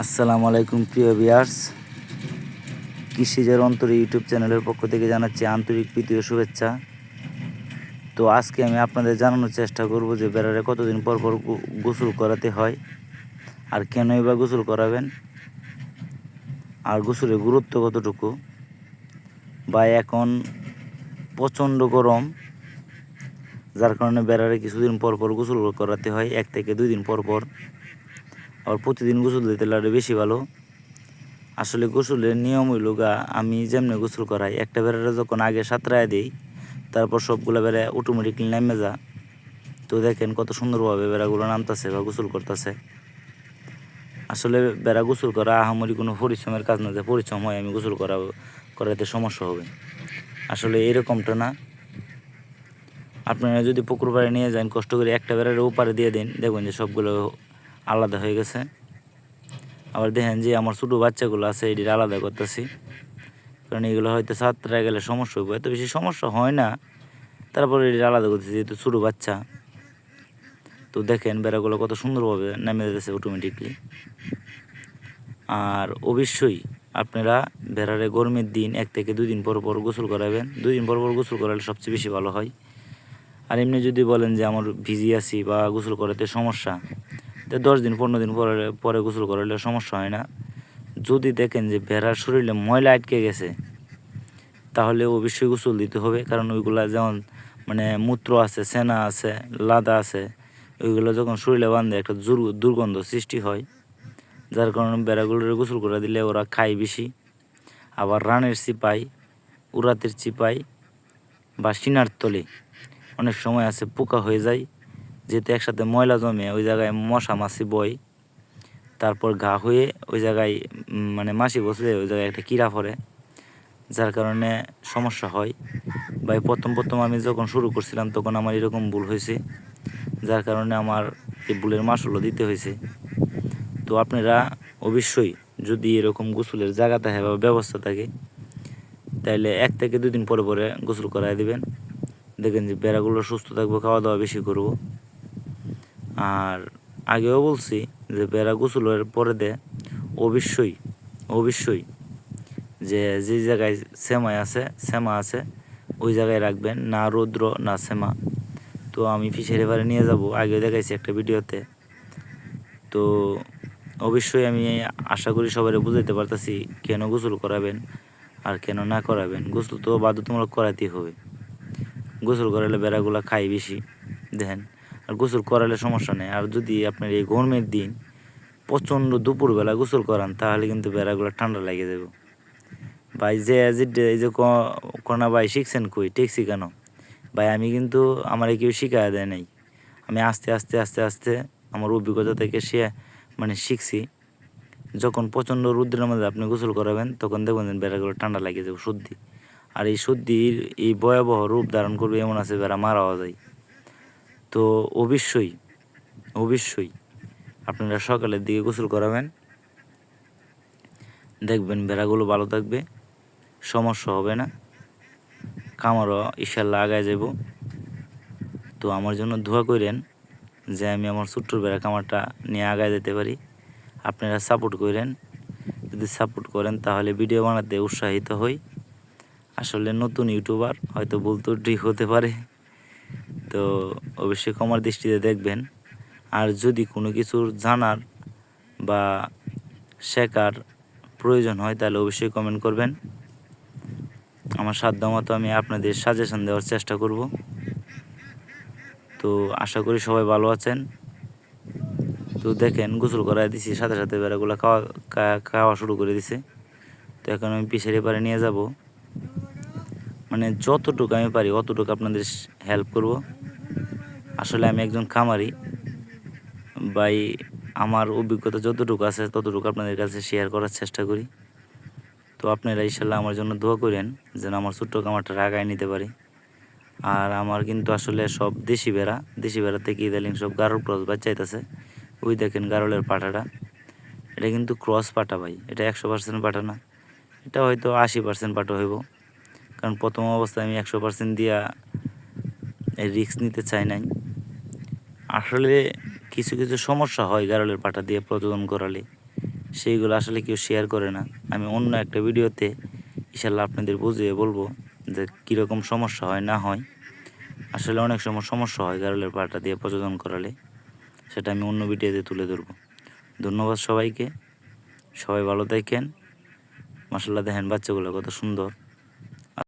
আসসালামু আলাইকুম, প্রিয় বিয়ার্স কৃষিজের অন্তরে ইউটিউব চ্যানেলের পক্ষ থেকে জানাচ্ছি আন্তরিক প্রীতি ও শুভেচ্ছা। তো আজকে আমি আপনাদের জানানোর চেষ্টা করব যে বেড়ারে কতদিন পর পর গোসল করাতে হয় আর কেনই বা গোসল করাবেন আর গোসলের গুরুত্ব কতটুকু বা এখন প্রচণ্ড গরম, যার কারণে বেড়ারে কিছুদিন পর পর গোসল করাতে হয়, এক থেকে দুই দিন পর পর। আর প্রতিদিন গোসল দিতে লাগলে বেশি ভালো। আসলে গোসলের নিয়ম হইল গা, আমি যেমনি গোসল করাই, একটা বেড়াটা যখন আগে সাঁতরায় দিই, তারপর সবগুলো বেড়া অটোমেটিকলি নেমে যা তো দেখেন কত সুন্দরভাবে বেড়াগুলো নামতেছে বা গোসল করতেছে। আসলে বেড়া গোসল করা আহামরি কোনো পরিশ্রমের কাজ না, যে পরিশ্রম হয় আমি গোসল করা করাতে সমস্যা হবে। আসলে এরকমটা না। আপনারা যদি পুকুর পাড়ে নিয়ে যান, কষ্ট করে একটা বেড়ার ওপারে দিয়ে দিন, দেখবেন যে সবগুলো আলাদা হয়ে গেছে। আবার দেখেন যে আমার ছোটো বাচ্চাগুলো আছে এটির আলাদা করতেছি। কারণ এগুলো হয়তো সাতটা গেলে সমস্যা হবে এত বেশি সমস্যা হয় না, তারপরে এটির আলাদা করতেছি, যেহেতু ছোটো বাচ্চা। তো দেখেন বেড়াগুলো কত সুন্দরভাবে নেমে যেতেছে অটোমেটিকলি আর অবশ্যই আপনারা বেড়ারে গরমের দিন এক থেকে দুই দিন পর পর গোসল করাবেন। দুই দিন পর পর গোসল করালে সবচেয়ে বেশি ভালো হয়। আর এমনি যদি বলেন যে আমার ভিজি আছি বা গোসল করাতে সমস্যা দশ দিন, পনেরো দিন পরে পরে গোসল করলে সমস্যা হয় না। যদি দেখেন যে ভেড়ার শরীরে ময়লা আটকে গেছে, তাহলে অবশ্যই গোসল দিতে হবে। কারণ ওইগুলা যেমন মানে মূত্র আছে, সেনা আছে, লাদা আছে, ওইগুলো যখন শরীরে বাঁধে একটা দুর্গন্ধ সৃষ্টি হয়। যার কারণে বেড়াগুলোর গোসল করে দিলে ওরা খায় বেশি। আবার রানের চিপাই উরাতের চিপাই বা সিনার তলে অনেক সময় আছে পোকা হয়ে যায়। যেহেতু একসাথে ময়লা জমে, ওই জায়গায় মশা, মাছি বয় তারপর ঘা হয়ে ওই জায়গায় মানে মাছি বসলে ওই জায়গায় একটা কীড়া পড়ে, যার কারণে সমস্যা হয়। বা প্রথম প্রথম আমি যখন শুরু করছিলাম, তখন আমার এরকম ভুল হয়েছে, যার কারণে আমার এই ভুলের মাসুলও দিতে হয়েছে। তো আপনারা অবশ্যই যদি এরকম গোসলের জায়গা থাকে বা ব্যবস্থা থাকে তাহলে এক থেকে দুই দিন পরে পরে গোসল করাই দিবেন। দেখেন যে বেড়াগুলো সুস্থ থাকব খাওয়া দাওয়া বেশি করব। আর আগেও বলছি যে বেড়া গোসলের পরে দে, অবশ্যই অবশ্যই যে যে জায়গায় সেমাই আছে, সেমা আছে, ওই জায়গায় রাখবেন, না রৌদ্র, না সেমা। তো আমি ফিশারি বারে নিয়ে যাব, আগেও দেখাইছি একটা ভিডিওতে। তো অবশ্যই আমি আশা করি সবাই বুঝাইতে পারতেছি কেন গোসল করাবেন আর কেন না করাবেন। গোসল তো বাধ্যতামূলক করাতেই হবে। গোসল করালে বেড়াগুলো খায় বেশি, দেখেন। আর গোসল করালে সমস্যা নেই। আর যদি আপনার এই গরমের দিন প্রচণ্ড দুপুরবেলা গোসল করান, তাহলে কিন্তু বেড়াগুলো ঠান্ডা লেগে যাবে। ভাই, যে এই যে কোনা ভাই শিখছেন কই? টেক্সি কেন? ভাই, আমি কিন্তু আমার কেউ শিখায় দেয় নাই। আমি আস্তে আস্তে আস্তে আস্তে আমার অভিজ্ঞতা থেকে সে মানে শিখছি। যখন প্রচণ্ড রুদ্রের মধ্যে আপনি গোসল করাবেন, তখন দেখবেন যে বেড়াগুলো ঠান্ডা লাগে যাবে সর্দি। আর এই সর্দির এই ভয়াবহ রূপ ধারণ করবে এমন আছে বেড়া মারাও যায়। তো অবশ্যই অবশ্যই আপনারা সকালের দিকে গোসল করাবেন। দেখবেন বেড়াগুলো ভালো থাকবে, সমস্যা হবে না। কামারও ইনশাল্লাহ আগায় যাব তো আমার জন্য দোয়া করেন যে আমি আমার ছোট্ট বেড়া কামারটা নিয়ে আগায় যেতে পারি। আপনারা সাপোর্ট করেন। যদি সাপোর্ট করেন তাহলে ভিডিও বানাতে উৎসাহিত হই। আসলে নতুন ইউটিউবার হয়তো ভুল ঠিক হতে পারে। তো অবশ্যই কমার দৃষ্টিতে দেখবেন। আর যদি কোনো কিছুর জানার বা শেখার প্রয়োজন হয়, তাহলে অবশ্যই কমেন্ট করবেন। আমার সাধ্য মতো আমি আপনাদের সাজেশন দেওয়ার চেষ্টা করব। তো আশা করি সবাই ভালো আছেন। তো দেখেন, গোসল করাই দিছি, সাথে সাথে বেড়াগুলো খাওয়া খাওয়া শুরু করে দিছে। তো এখন আমি পিছের এপারে নিয়ে যাব। মানে যতটুকু আমি পারি, অতটুকু আপনাদের হেল্প করব। আসলে আমি একজন খামারি। বাই আমার অভিজ্ঞতা যতটুকু আছে ততটুকু আপনাদের কাছে শেয়ার করার চেষ্টা করি। তো আপনারা ইনশাল্লাহ আমার জন্য দোয়া করেন যেন আমার ছোট্ট খামারটা রাগায় নিতে পারি। আর আমার কিন্তু আসলে সব দেশি বেড়া দেশি বেড়া থেকে ইদালিং সব গারল ক্রস বাচ্চাইতেছে। ওই দেখেন গারলের পাঠাটা এটা কিন্তু ক্রস পাঠা ভাই, এটা একশো পার্সেন্ট পাঠা না। এটা হয়তো আশি পার্সেন্ট পাঠা হইব। কারণ প্রথম অবস্থায় আমি একশো পার্সেন্ট দিয়া রিস্ক নিতে চাই নাই। আসলে কিছু কিছু সমস্যা হয় গারলের পাটা দিয়ে প্রজনন করালে। সেইগুলো আসলে কেউ শেয়ার করে না। আমি অন্য একটা ভিডিওতে ইনশাল্লাহ আপনাদের বুঝিয়ে বলব যে কীরকম সমস্যা হয়, না হয়। আসলে অনেক সময় সমস্যা হয় গারলের পাটা দিয়ে প্রযোজন করালে। সেটা আমি অন্য ভিডিওতে তুলে ধরবো। ধন্যবাদ সবাইকে। সবাই ভালো থাকেন। মাসাল্লাহ দেখেন বাচ্চাগুলো কত সুন্দর।